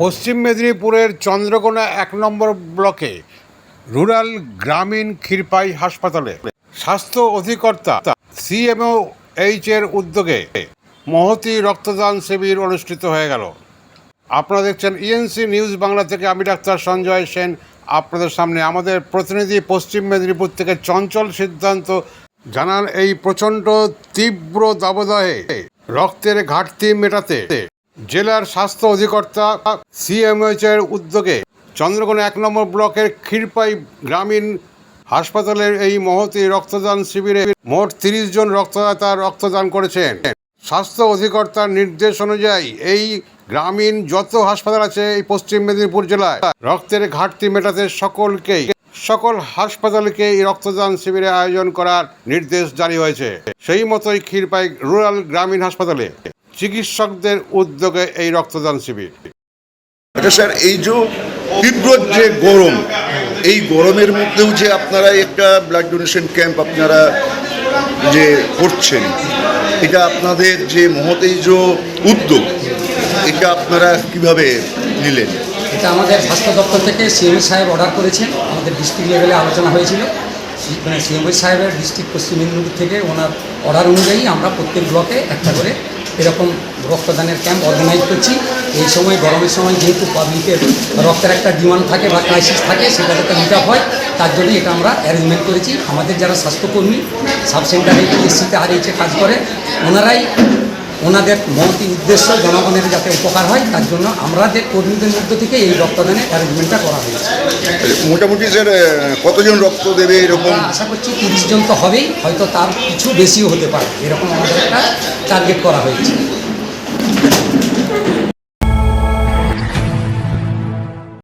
পশ্চিম মেদিনীপুরের চন্দ্রকোনা এক নম্বর ব্লকে রুরাল গ্রামীণ ক্ষীরপাই হাসপাতালে স্বাস্থ্য অধিকর্তা সিএমও এইচ এর উদ্যোগে মহতি রক্তদান শিবির অনুষ্ঠিত হয়ে গেল। আপনারা দেখছেন ইএনসি নিউজ বাংলা থেকে আমি ডাক্তার সঞ্জয় সেন। আপনাদের সামনে আমাদের প্রতিনিধি পশ্চিম মেদিনীপুর থেকে চঞ্চল সিদ্ধান্ত। জানান এই প্রচণ্ড তীব্র দাবদাহে রক্তের ঘাটতি মেটাতে জেলার স্বাস্থ্য অধিকর্তা সিএমএইচ এর উদ্যোগে চন্দ্রকোনা এক নম্বর ব্লকের ক্ষীরপাই গ্রামীণ হাসপাতালের এই মহতি রক্তদান শিবিরে মোট তিরিশ জন রক্তদাতা রক্তদান করেছেন। স্বাস্থ্য অধিকর্তার নির্দেশ অনুযায়ী এই গ্রামীণ যত হাসপাতাল আছে এই পশ্চিম মেদিনীপুর জেলায় রক্তের ঘাটতি মেটাতে সকলকেই, সকল হাসপাতালকে এই রক্তদান শিবিরে আয়োজন করার নির্দেশ জারি হয়েছে। সেই মতোই ক্ষীরপাই রুরাল গ্রামীণ হাসপাতালে চিকিৎসকদের উদ্যোগে এই রক্তদান শিবির। আচ্ছা স্যার এই যে তীব্র যে গরম এই গরমের মধ্যেও যে আপনারা একটা ব্লাড ডোনেশন ক্যাম্প আপনারা যে করছেন এটা আপনাদের যে মহতেই যে উদ্যোগ এটা আপনারা কীভাবে নিলেন? এটা আমাদের স্বাস্থ্য দপ্তর থেকে সিএমএস সাহেব অর্ডার করেছেন। আমাদের ডিস্ট্রিক্ট লেভেলে আলোচনা হয়েছিল। সি- মানে সিএমএস সাহেবের ডিস্ট্রিক্ট পশ্চিম মেদিনীপুর থেকে ওনার অর্ডার অনুযায়ী আমরা প্রত্যেক ব্লকে একটা করে এরকম রক্তদানের ক্যাম্প অর্গানাইজ করছি। এই সময়, গরমের সময় যেহেতু পাবলিকের রক্তের একটা ডিমান্ড থাকে বা ক্রাইসিস থাকে সেটা যাতে মিট হয়। তার জন্য এটা আমরা অ্যারেঞ্জমেন্ট করেছি। আমাদের যারা স্বাস্থ্যকর্মী সাব সেন্টারে পিএসসিতে আর এইচে কাজ করে, ওনারাই ওনাদের মৌতি উদ্দেশ্য জনগণের যাতে উপকার হয় তার জন্য আমরা আমাদের কর্মীদের মধ্য থেকে এই রক্তদানের অ্যারেঞ্জমেন্টটা করা হয়েছে। মোটামুটি স্যার কতজন রক্ত দেবে এরকম? আশা করছি তিরিশ জন তো হবেই হয়তো তার কিছু বেশিও হতে পারে। এরকম আমাদের একটা টার্গেট করা হয়েছে।